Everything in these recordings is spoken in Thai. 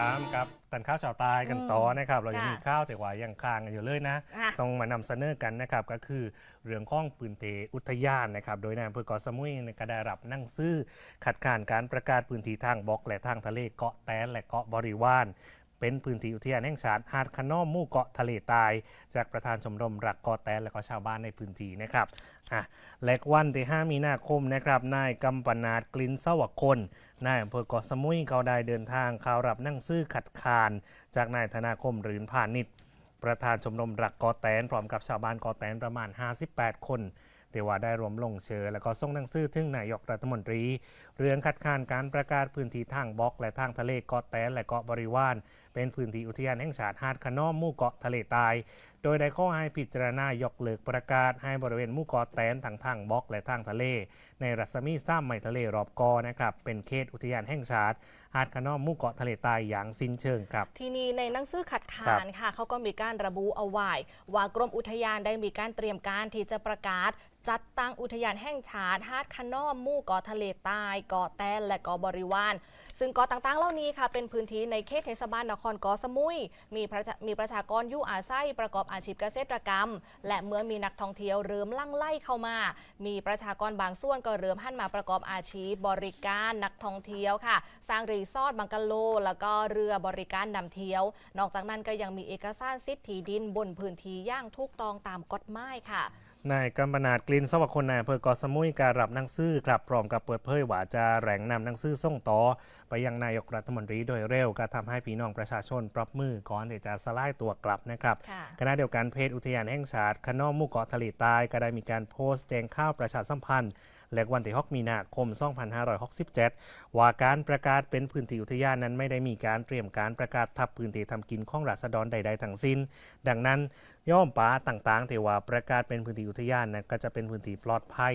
ตามกับตันข้าวชาวใตายกันต่อนะครับ เรายังค่ะมีข้าวแต่ว่ายังค้างกันอยู่เลยนะอะต้องมานำเสนอกันนะครับ ก็คือเรื่องข้องปืนเตอุทยานนะครับ โดยนายอำเภอเกาะสมุยเนี่ยก็ได้รับหนั่งซื้อ ขัดขานการประกาศพื้นที่ทางบกและทางทะเลเกาะแตนและเกาะบริวาร เป็นพื้นที่อุทยานแห่งชาติหาดคะนอมหมู่เกาะทะเลตาย จากประธานชมรมรักเกาะแตนและก็ชาวบ้านในพื้นที่นะครับอะและวันที่ 5 มีนาคมนะครับนายกำปนาดกลิ่นสวกลนายอำเภอเกาะสมุยเขาได้เดินทางเข้ารับนั่งซื้อขัดขาน จากนายธนาคมหรืนพาณิชย์ประธานชมรมรักเกอแตนพร้อมกับชาวบ้านเกอแตนประมาณ 58 คน แต่ว่าได้รวมลงเชิญและก็ส่งหนังสือถึงนายกรัฐมนตรี เรื่องคัดค้านการประกาศพื้นที่ทางบล็อก และทางทะเลเกาะแตนและเกาะบริวารเป็นพื้นที่อุทยานแห่งชาติหาดคะนอมหมู่เกาะทะเลตายโดยได้ข้อให้พิจารณายกเลิกประกาศให้บริเวณหมู่เกาะแตนทางทางบล็อกและทางทะเล ในรัศมีซ้ำไมทะเลรอบเกอนะครับเป็นเขตอุทยานแห่งชาติหาดคะนอมหมู่เกาะทะเลตายอย่างสิ้นเชิงครับ ทีนี้ในหนังสือขัดคขานรับค่ะเขาก็มีการระบุเอาไว้ว่ากรมอุทยานได้มีการเตรียมการที่จะประกาศจัดตั้งอุทยานแห่งชาติฮาดคะนอมหมู่เกาะทะเลใต้เกาะแตนและเกาะบริวาร ซึ่งเกาะต่างๆ เหล่านี้ค่ะ เป็นพื้นที่ในเขตเทศบาลนครเกาะสมุย มีประชามีประชากรอยู่อาศัยประกอบอาชีพเกษตรกรรม และเมื่อมีนักท่องเที่ยวเริ่มลั่งไล่เข้ามา มีประชากรบางส่วนก็เริ่มหันมาประกอบอาชีพบริการนักท่องเที่ยวค่ะ สร้างรีสอร์ทบังกะโล แล้วก็เรือบริการนำเที่ยว นอกจากนั้นก็ยังมีเอกสารสิทธิ์ที่ดินบนพื้นที่ย่างทุกตองตามกฎหมายค่ะ นายกำปนาดกลินสวัสดิ์คนนายอำเภอเกาะสมุยการรับหนังสือครับพร้อมกับเปิดเผยว่าจะแหล่งนำหนังสือส่งต่อ ไปยังนายกรัฐมนตรีโดยเร็วก็ทำให้พี่น้องประชาชนปรับมือก่อนที่จะสลายตัวกลับนะครับค่ะขณะเดียวกันเพจอุทยานแห่งชาติคะนอมหมู่เกาะทะเลใต้ก็ได้มีการโพสต์แจ้งข่าวประชาสัมพันธ์และวันที่6มีนาคม 2567 ว่าการประกาศเป็นพื้นที่อุทยานนั้นไม่ได้มีการเตรียมการประกาศทับพื้นที่ทำกินของราษฎรใดๆทั้งสิ้น ดังนั้นย่อมป่าต่างๆที่ว่าประกาศเป็นพื้นที่อุทยานนั้นก็จะเป็นพื้นที่ปลอดภัย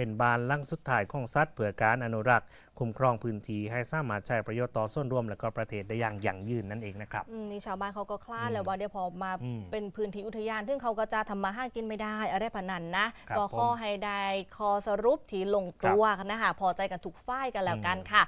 เป็นบานลั่งสุดท้ายของสัตว์เพื่อการอนุรักษ์คุ้มครองพื้นที่ให้สามารถใช้ประโยชน์ต่อส่วนรวม และก็ประเทศได้อย่างยั่งยืนนั่นเองนะครับอืมนี่ชาวบ้านเขาก็คลาดอืมแล้วว่าเดี๋ยวพอมาอืมเป็นพื้นที่อุทยาน ซึ่งเขาก็จะทำมาห้ากินไม่ได้อะไรพนันนะครับก็ข้อให้ได้คอสรุปที่ลงตัวนะคะพอใจกันทุกฝ่ายกันแล้วกันอืมค่ะ